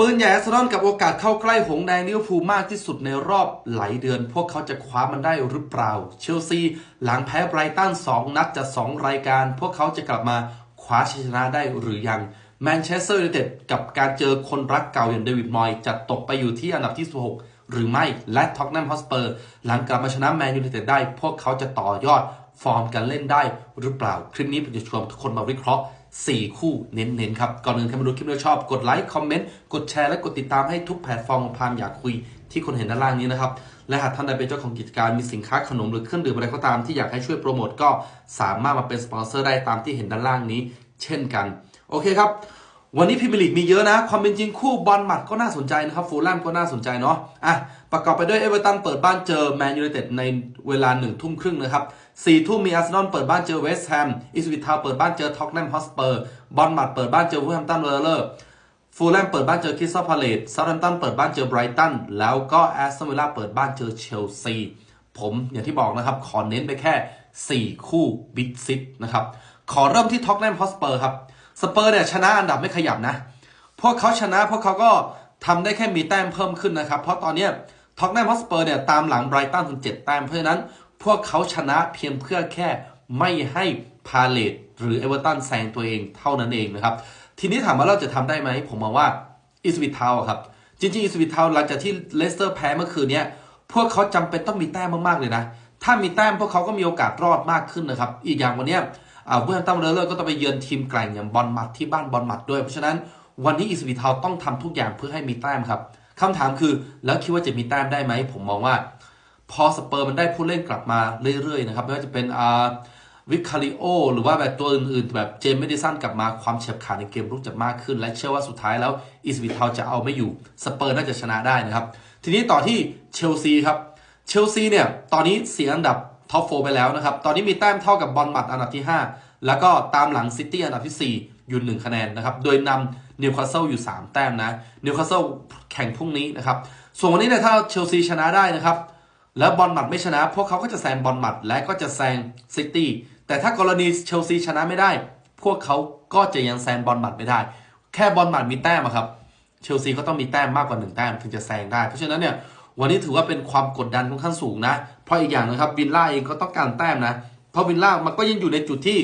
ปืนใหญ่อาร์เซนอลกับโอกาสเข้าใกล้หงแดงลิเวอร์พูลมากที่สุดในรอบหลายเดือน พวกเขาจะคว้ามันได้หรือเปล่า เชลซีหลังแพ้ไบรตัน2 นัดจาก2รายการ พวกเขาจะกลับมาคว้าชัยชนะได้หรือยังแมนเชสเตอร์ยูไนเต็ดกับการเจอคนรักเก่าอย่างเดวิดมอยจะตกไปอยู่ที่อันดับที่ 16 หรือไม่และท็อกแนมฮอสเปอร์หลังกลับมาชนะแมนยูไนเต็ดได้ พวกเขาจะต่อยอดฟอร์มการเล่นได้หรือเปล่า คลิปนี้ผมจะชวนทุกคนมาวิเคราะห์ 4 คู่เน้นๆครับ ก่อนอื่นใครมาดูคลิปแล้วชอบ กดไลค์ คอมเมนต์ กดแชร์และกดติดตามให้ทุกแพลตฟอร์มของพามอยากคุยที่คนเห็นด้านล่างนี้นะครับ และหากท่านใดเป็นเจ้าของกิจการมีสินค้าขนมหรือเครื่องดื่มอะไรก็ตามที่อยากให้ช่วยโปรโมทก็สามารถมาเป็นสปอนเซอร์ได้ตามที่เห็นด้านล่างนี้ เช่นกัน โอเคครับ วันนี้พรีเมียร์ลีกมีเยอะนะ ความเป็นจริงคู่บอลหมัดก็น่าสนใจนะครับฟูลแลมก็น่าสนใจเนาะอะประกอบไปด้วยเอเวอร์ตันเปิดบ้านเจอแมนยูไนเต็ดในเวลาหนึ่งทุ่มครึ่งนะครับสี่ทุ่มมีอาร์เซนอลเปิดบ้านเจอเวสต์แฮมอิสวิททาวเปิดบ้านเจอท็อกแนมฮอสเปอร์บอลหมัดเปิดบ้านเจอวูแฮมตันเวอร์เลอร์ฟูลแลมเปิดบ้านเจอคริสตัลพาเลตซาร์แฮมตันเปิดบ้านเจอไบรตันแล้วก็แอสตันวิลล่าเปิดบ้านเจอเชลซีผมอย่างที่บอกนะครับขอเน้นไปแค่ 4 คู่บิ๊กซิปนะครับขอเริ่มที่ท็อกแนมฮอสเปอร์ครับ สเปอร์เนี่ยชนะอันดับไม่ขยับนะ พวกเขาชนะพวกเขาก็ทำได้แค่มีแต้มเพิ่มขึ้นนะครับ เพราะตอนนี้ท็อกแนมฮอสเปอร์เนี่ยตามหลังไบรตันถึง7แต้ม เพราะฉะนั้นพวกเขาชนะเพียงเพื่อแค่ไม่ให้พาเลตหรือเอเวอร์ตันแซงตัวเองเท่านั้นเองนะครับ ทีนี้ถามว่าเราจะทำได้ไหม ผมมองว่าอิสวิทเทาครับ จริงๆอิสวิทเทาหลังจากที่เลสเตอร์แพ้เมื่อคืนนี้พวกเขาจำเป็นต้องมีแต้มมากๆเลยนะ ถ้ามีแต้มพวกเขาก็มีโอกาสรอดมากขึ้นนะครับ อีกอย่างวันนี้ เวอร์ตัมเรเลอร์ก็ต้องไปเยือนทีมแกร่งอย่างบอลมัดที่บ้านบอลมัดด้วย เพราะฉะนั้นวันนี้อิสวิทเทาต้องทำทุกอย่างเพื่อให้มีแต้มครับคำถามคือแล้วคิดว่าจะมีแต้มได้ไหม ผมมองว่า พอสเปอร์มันได้ผู้เล่นกลับมาเรื่อยๆนะครับไม่ว่าจะเป็นอาวิคาริโอหรือว่าแบบตัวอื่นๆ แบบเจมส์เมดิสันกลับมาความเฉียบขาดในเกมรุกจะมากขึ้น และเชื่อว่าสุดท้ายแล้วอิสวิทเทาจะเอาไม่อยู่สเปอร์น่าจะชนะได้นะครับ ทีนี้ต่อที่เชลซีครับเชลซีเนี่ยตอนนี้เสียอันดับ ท็อปโฟไปแล้วนะครับ ตอนนี้มีแต้มเท่ากับบอลมัดอันดับที่ 5 แล้วก็ตามหลังซิตี้อันดับที่ 4 อยู่ 1 คะแนนนะครับ โดยนำนิวคาสเซิลอยู่ 3 แต้มนะ นิวคาสเซิลแข่งพรุ่งนี้นะครับ ส่วนวันนี้เนี่ยถ้าเชลซีชนะได้นะครับ แล้วบอลมัดไม่ชนะ พวกเขาก็จะแซงบอลมัดและก็จะแซงซิตี้ แต่ถ้ากรณีเชลซีชนะไม่ได้ พวกเขาก็จะยังแซงบอลมัดไม่ได้ แค่บอลมัดมีแต้มครับ เชลซีก็ต้องมีแต้มมากกว่า 1 แต้มถึงจะแซงได้ เพราะฉะนั้นเนี่ย วันนี้ถือว่าเป็นความกดดันค่อนข้างสูงนะ เพราะอีกอย่างนะครับวินล่าเองก็ต้องการแต้มนะ เพราะวินล่ามันก็ยังอยู่ในจุดที่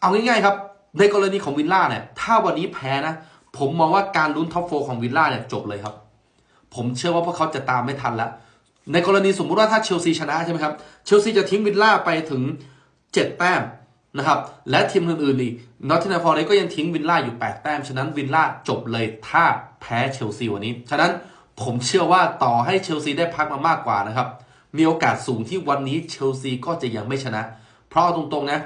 เอาง่ายๆครับ ในกรณีของวินล่าเนี่ย ถ้าวันนี้แพ้นะ ผมมองว่าการลุ้นท็อปโฟของวินล่าเนี่ยจบเลยครับ ผมเชื่อว่าพวกเขาจะตามไม่ทันแล้ว ในกรณีสมมุติว่าถ้าเชลซีชนะใช่ไหมครับ เชลซีจะทิ้งวินล่าไปถึง 7 แต้มนะครับ และทีมอื่นๆอีกนอตติงแฮมฟอร์เรก็ยังทิ้งวินล่าอยู่ 8 แต้ม ฉะนั้นวินล่าจบเลยถ้าแพ้เชลซีวันนี้ ฉะนั้น ผมเชื่อว่าต่อให้เชลซีได้พักมามากกว่านะครับ มีโอกาสสูงที่วันนี้เชลซีก็จะยังไม่ชนะ เพราะตรงๆนะ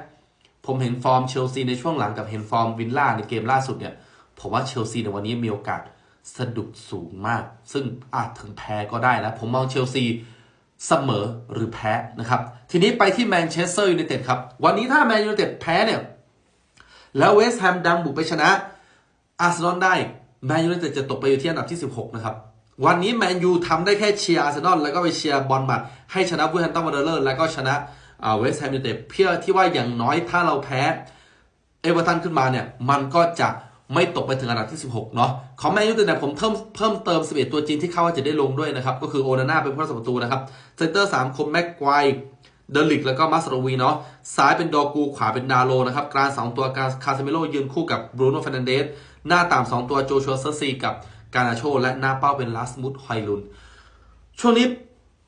ผมเห็นฟอร์มเชลซีในช่วงหลังกับเห็นฟอร์มวินล่าในเกมล่าสุดเนี่ย ผมว่าเชลซีในวันนี้มีโอกาสสะดุดสูงมาก ซึ่งอาจถึงแพ้ก็ได้นะ ผมมองเชลซีเสมอหรือแพ้นะครับ ทีนี้ไปที่แมนเชสเตอร์ยูไนเต็ดครับ วันนี้ถ้าแมนยูไนเต็ดแพ้เนี่ย แล้วเวสต์แฮมดังบุกไปชนะอาร์เซนอลได้ แมนยูไนเต็ดจะตกไปอยู่ที่อันดับที่ 16 นะครับ วันนี้แมนยูทำได้แค่เชียร์อาร์เซนอลแล้วก็ไปเชียร์บอลมัดให้ชนะวูแฮมตันวันเดอร์แล้วก็ชนะเวสต์แฮมยูไนเต็ดเพื่อที่ว่าอย่างน้อยถ้าเราแพ้เอเวอร์ตันขึ้นมาเนี่ยมันก็จะไม่ตกไปถึงอันดับที่ 16 เนาะของแมนยูแต่ผมเพิ่มเพิ่มเติม 11 ตัวจริงที่เข้าว่าจะได้ลงด้วยนะครับ ก็คือโอนาน่าเป็นผู้รักษาประตูนะครับเซนเตอร์ 3 คมแม็กไกวเดลิก แล้วก็มาสโรวีเนาะซ้ายเป็นดอกูขวาเป็นนาโลนะครับกลาง2ตัวการคาเซมิโลยืนคู่กับบรูโน่ฟรนันเดสหน้าตาม 2 ตัวโจชัวเซอร์ซีกับ การนาโช และหน้าเป้าเป็นลาสมุดไฮลุน ช่วงนี้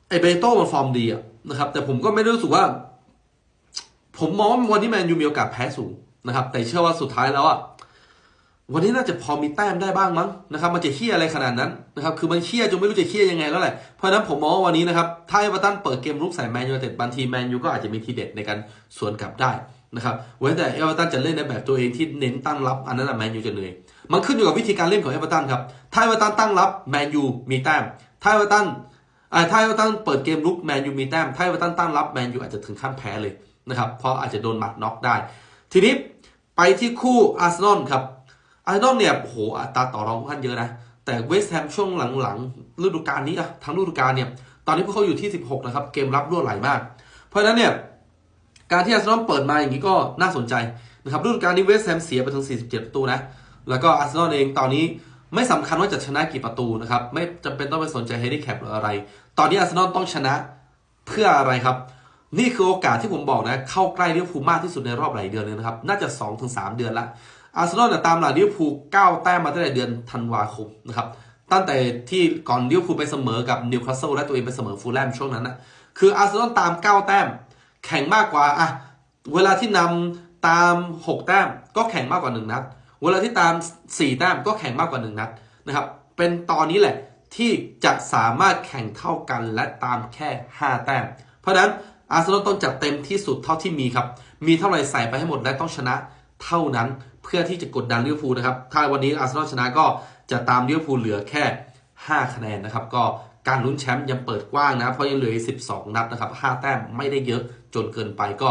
ไอเบโต้มันฟอร์มดีอะนะครับ แต่ผมก็ไม่ได้รู้สึกว่า ผมมองว่าวันนี้แมนยูมีโอกาสแพ้สูงนะครับ แต่เชื่อว่าสุดท้ายแล้วอะวันนี้น่าจะพอมีแต้มได้บ้างมั้งนะครับ มันจะเคี้ยอะไรขนาดนั้นนะครับ คือมันเคี้ยจนไม่รู้จะเคี้ยยังไงแล้วแหละ เพราะฉะนั้นผมมองว่าวันนี้นะครับ ถ้าเอเวอร์ตันเปิดเกมรุกใส่แมนยูเต็ดบางทีแมนยูก็อาจจะมีทีเด็ดในการสวนกลับได้ นะครับเว้นแต่เอเวอร์ตันจะเล่นในแบบตัวเองที่เน้นตั้งรับอันนั้นแมนยูจะเหนื่อยมันขึ้นอยู่กับวิธีการเล่นของเอเวอร์ตันครับถ้าเอเวอร์ตันตั้งรับแมนยูมีแต้มถ้าเอเวอร์ตันถ้าเอเวอร์ตันเปิดเกมรุกแมนยูมีแต้มถ้าเอเวอร์ตันตั้งรับแมนยูอาจจะถึงขั้นแพ้เลยนะครับเพราะอาจจะโดนหมัดน็อกได้ ทีนี้ไปที่คู่อาร์เซนอลครับอาร์เซนอลเนี่ยโหอัตราต่อรองค่อนข้างเยอะนะแต่เวสต์แฮมช่วงหลังๆฤดูกาลนี้อะทั้งฤดูกาลเนี่ยตอนนี้พวกเขาอยู่ที่ 16 นะครับ เกมรับรั่วไหลมาก เพราะฉะนั้นเนี่ย การที่อาร์เซนอลเปิดมาอย่างนี้ก็น่าสนใจนะครับฤดูกาลนี้เวสต์แฮมเสียไปถึง 47 ประตูนะ แล้วก็อาร์เซนอลเองตอนนี้ไม่สำคัญว่าจะชนะกี่ประตูนะครับ ไม่จำเป็นต้องไปสนใจเฮดิแคปหรืออะไร ตอนนี้อาร์เซนอลต้องชนะเพื่ออะไรครับ นี่คือโอกาสที่ผมบอกนะ เข้าใกล้ลิเวอร์พูลมากที่สุดในรอบหลายเดือนเลยนะครับ น่าจะ 2-3 เดือนละอาร์เซนอลเนี่ยตามหลังลิเวอร์พูล9แต้มมาตั้งแต่เดือนธันวาคมนะครับตั้งแต่ที่ก่อนลิเวอร์พูลไปเสมอกับนิวคาสเซิลและตัวเองไปเสมอฟูลแลมช่วงนั้นนะคืออาร์เซนอลตาม 9 แต้ม แข่งมากกว่าอะเวลาที่นำตาม 6 แต้มก็แข่งมากกว่า 1 นัด เวลาที่ตาม 4 แต้มก็แข่งมากกว่า 1 นัดนะครับ เป็นตอนนี้แหละที่จะสามารถแข่งเท่ากันและตามแค่ 5 แต้ม เพราะฉะนั้นอาร์เซนอลต้องจัดเต็มที่สุดเท่าที่มีครับ มีเท่าไหร่ใส่ไปให้หมดและต้องชนะเท่านั้นเพื่อที่จะกดดันลิเวอร์พูลนะครับ ถ้าวันนี้อาร์เซนอลชนะก็จะตามลิเวอร์พูลเหลือแค่ 5 คะแนนนะครับ ก็ การลุ้นแชมป์ยังเปิดกว้างนะเพราะยังเหลืออีก12 นัดนะครับ5แต้มไม่ได้เยอะจนเกินไปก็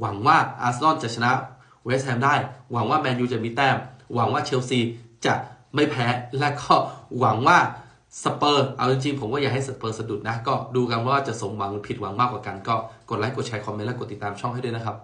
หวังว่าอาร์เซนอลจะชนะเวสต์แฮมได้ หวังว่าแมนยูจะมีแต้ม หวังว่าเชลซีจะไม่แพ้ และก็หวังว่าสเปอร์ เอาจริงๆ ผมก็อยากให้สเปอร์สะดุดนะ ก็ดูกันว่าจะสมหวังหรือผิดหวังมากกว่ากัน ก็กดไลค์ กดแชร์ คอมเมนต์ และกดติดตามช่องให้ด้วยนะครับ